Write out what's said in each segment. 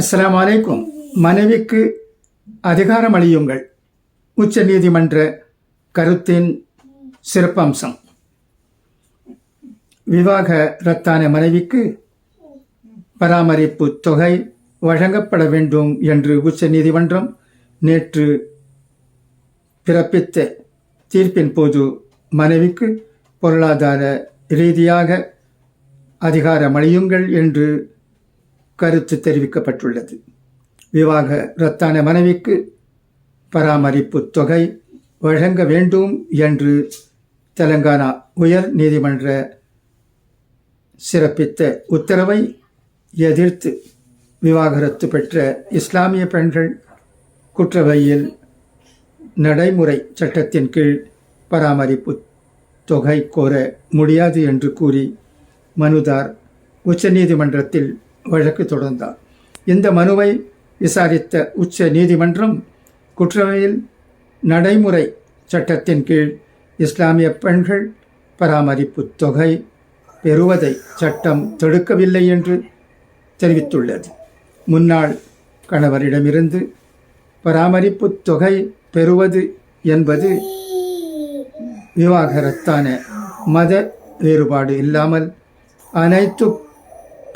அஸ்லாம் அலைக்கும். மனைவிக்கு அதிகாரம் அளியுங்கள். உச்ச நீதிமன்ற கருத்தின் சிறப்பம்சம். விவாக ரத்தான மனைவிக்கு பராமரிப்பு தொகை வழங்கப்பட வேண்டும் என்று உச்ச நீதிமன்றம் நேற்று பிறப்பித்த தீர்ப்பின் போது மனைவிக்கு பொருளாதார ரீதியாக அதிகாரமளியுங்கள் என்று கருத்து தெரிவிக்கப்பட்டுள்ளது. விவாக ரத்தான மனைவிக்கு பராமரிப்பு தொகை வழங்க வேண்டும் என்று தெலங்கானா உயர் நீதிமன்ற சிறப்பித்த உத்தரவை எதிர்த்து விவாகரத்து பெற்ற இஸ்லாமிய பெண்கள் குற்றவையில் நடைமுறை சட்டத்தின் கீழ் பராமரிப்பு தொகை கோர முடியாது என்று கூறி மனுதார் உச்சநீதிமன்றத்தில் வழக்கு தொடர்ந்தார். இந்த மனுவை விசாரித்த உச்ச நீதிமன்றம் குற்றவியல் நடைமுறை சட்டத்தின் கீழ் இஸ்லாமிய பெண்கள் பராமரிப்பு தொகை பெறுவதை சட்டம் தடுக்கவில்லை என்று தெரிவித்துள்ளது. முன்னாள் கணவரிடமிருந்து பராமரிப்பு தொகை பெறுவது என்பது விவாகரத்தான மத வேறுபாடு இல்லாமல் அனைத்து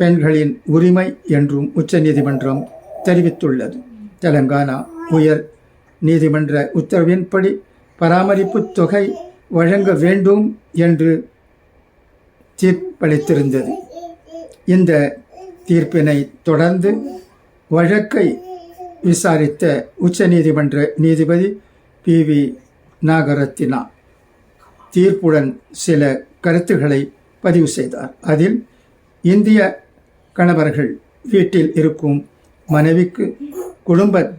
பெண்களின் உரிமை என்றும் உச்சநீதிமன்றம் தெரிவித்துள்ளது. தெலங்கானா உயர் நீதிமன்ற உத்தரவின்படி பராமரிப்பு தொகை வழங்க வேண்டும் என்று தீர்ப்பளித்திருந்தது. இந்த தீர்ப்பினை தொடர்ந்து வழக்கை விசாரித்த உச்சநீதிமன்ற நீதிபதி பி. வி. நாகரத்தினா தீர்ப்புடன் சில கருத்துக்களை பதிவு செய்தார். அதில் இந்திய கணவர்கள் வீட்டில் இருக்கும் மனைவிக்கு குடும்ப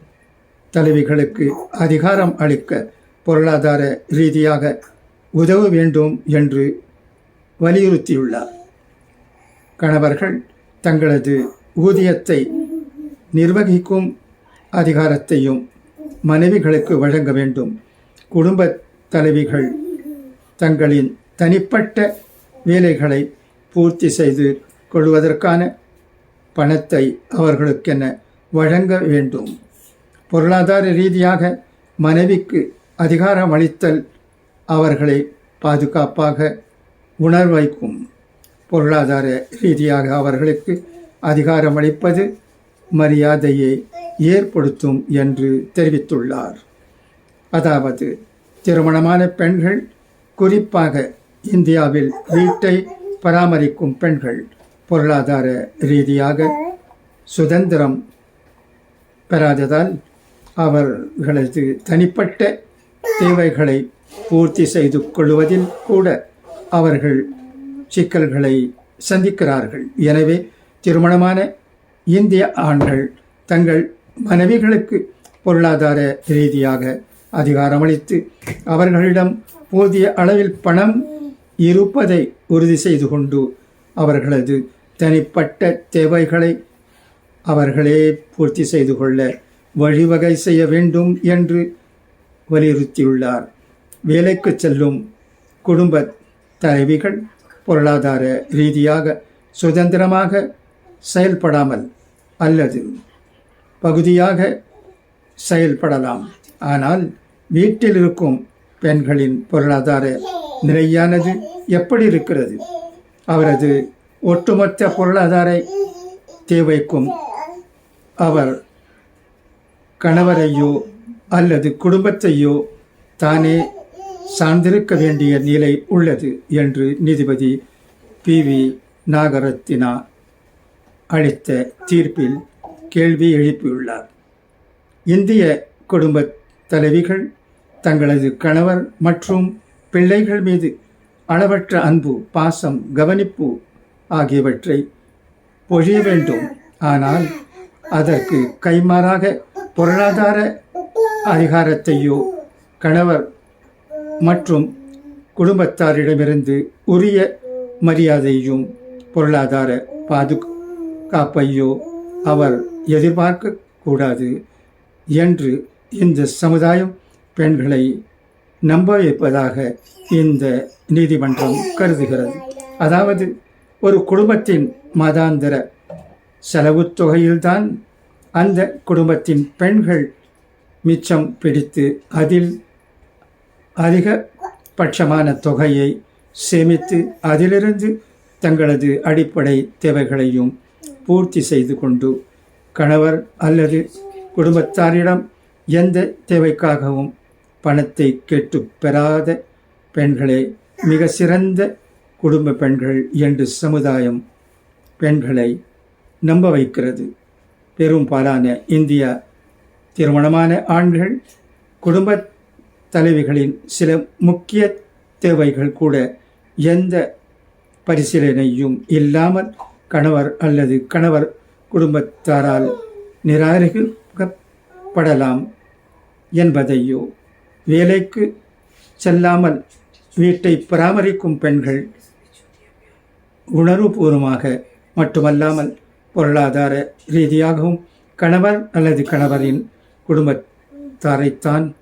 தலைவிகளுக்கு அதிகாரம் அளிக்க பொருளாதார ரீதியாக உதவ வேண்டும் என்று வலியுறுத்தியுள்ளார். கணவர்கள் தங்களது ஊதியத்தை நிர்வகிக்கும் அதிகாரத்தையும் மனைவிகளுக்கு வழங்க வேண்டும். குடும்ப தலைவிகள் தங்களின் தனிப்பட்ட வேலைகளை பூர்த்தி செய்து கொள்வதற்கான பணத்தை அவர்களுக்கென வழங்க வேண்டும். பொருளாதார ரீதியாக மனைவிக்கு அதிகாரம் அளித்தல் அவர்களை பாதுகாப்பாக உணர்வைக்கும். பொருளாதார ரீதியாக அவர்களுக்கு அதிகாரம் அளிப்பது மரியாதையை ஏற்படுத்தும் என்று தெரிவித்துள்ளார். அதாவது திருமணமான பெண்கள் குறிப்பாக இந்தியாவில் வீட்டை பராமரிக்கும் பெண்கள் பொருளாதார ரீதியாக சுதந்திரம் பெறாததால் அவர்களது தனிப்பட்ட தேவைகளை பூர்த்தி செய்து கொள்வதில் கூட அவர்கள் சிக்கல்களை சந்திக்கிறார்கள். எனவே திருமணமான இந்திய ஆண்கள் தங்கள் மனைவிகளுக்கு பொருளாதார ரீதியாக அதிகாரமளித்து அவர்களிடம் போதிய அளவில் பணம் இருப்பதை உறுதி செய்து கொண்டு அவர்களது தனிப்பட்ட தேவைகளை அவர்களே பூர்த்தி செய்து கொள்ள வழிவகை செய்ய வேண்டும் என்று வலியுறுத்தியுள்ளார். வேலைக்கு செல்லும் குடும்ப தலைவிகள் பொருளாதார ரீதியாக சுதந்திரமாக செயல்படாமல் அல்லது பகுதியாக செயல்படலாம். ஆனால் வீட்டில் இருக்கும் பெண்களின் பொருளாதார நிலையானது எப்படி இருக்கிறது? அவரது ஒட்டுமொத்த பொருளாதார தேவைக்கும் அவர் கணவரையோ அல்லது குடும்பத்தையோ தானே சார்ந்திருக்க வேண்டிய நிலை உள்ளது என்று நீதிபதி பி. வி. நாகரத்தினா அளித்த தீர்ப்பில் கேள்வி எழுப்பியுள்ளார். இந்திய குடும்ப தலைவிகள் தங்களது கணவர் மற்றும் பிள்ளைகள் மீது அளவற்ற அன்பு பாசம் கவனிப்பு ஆகியவற்றை பொழிய வேண்டும். ஆனால் அதற்கு கைமாறாக பொருளாதார அதிகாரத்தையோ கணவர் மற்றும் குடும்பத்தாரிடமிருந்து உரிய மரியாதையும் பொருளாதார பாதுகாப்பையோ அவர் எதிர்பார்க்க கூடாது என்று இந்த சமுதாயம் பெண்களை நம்ப வைப்பதாக இந்த நீதிமன்றம் கருதுகிறது. அதாவது ஒரு குடும்பத்தின் மாதாந்திர செலவுத் தொகையில்தான் அந்த குடும்பத்தின் பெண்கள் மிச்சம் பிடித்து அதில் அதிகபட்சமான தொகையை சேமித்து அதிலிருந்து தங்களது அடிப்படை தேவைகளையும் பூர்த்தி செய்து கொண்டு கணவர் அல்லது குடும்பத்தாரிடம் எந்த தேவைக்காகவும் பணத்தை கேட்டு பெறாத பெண்களே மிக சிறந்த குடும்ப பெண்கள் என்று சமுதாயம் பெண்களை நம்ப வைக்கிறது. பெரும்பாலான இந்திய திருமணமான ஆண்கள் குடும்ப தலைவிகளின் சில முக்கிய தேவைகள் கூட எந்த பரிசீலனையும் இல்லாமல் கணவர் அல்லது கணவர் குடும்பத்தாரால் நிராகரிக்கப்படலாம் என்பதையோ வேலைக்கு செல்லாமல் வீட்டை பராமரிக்கும் பெண்கள் உணர்வுபூர்வமாக மட்டுமல்லாமல் பொருளாதார ரீதியாகவும் கணவர் அல்லது கணவரின் குடும்பத்தாரைத்தான்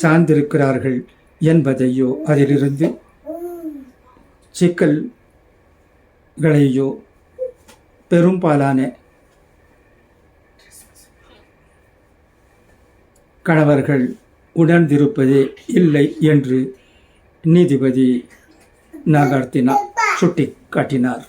சார்ந்திருக்கிறார்கள் என்பதையோ அதிலிருந்து சிக்கல்களையோ பெரும்பாலான கணவர்கள் உணர்ந்திருப்பதே இல்லை என்று நீதிபதி நாகார்த்தினா சுட்டிக்காட்டினார்.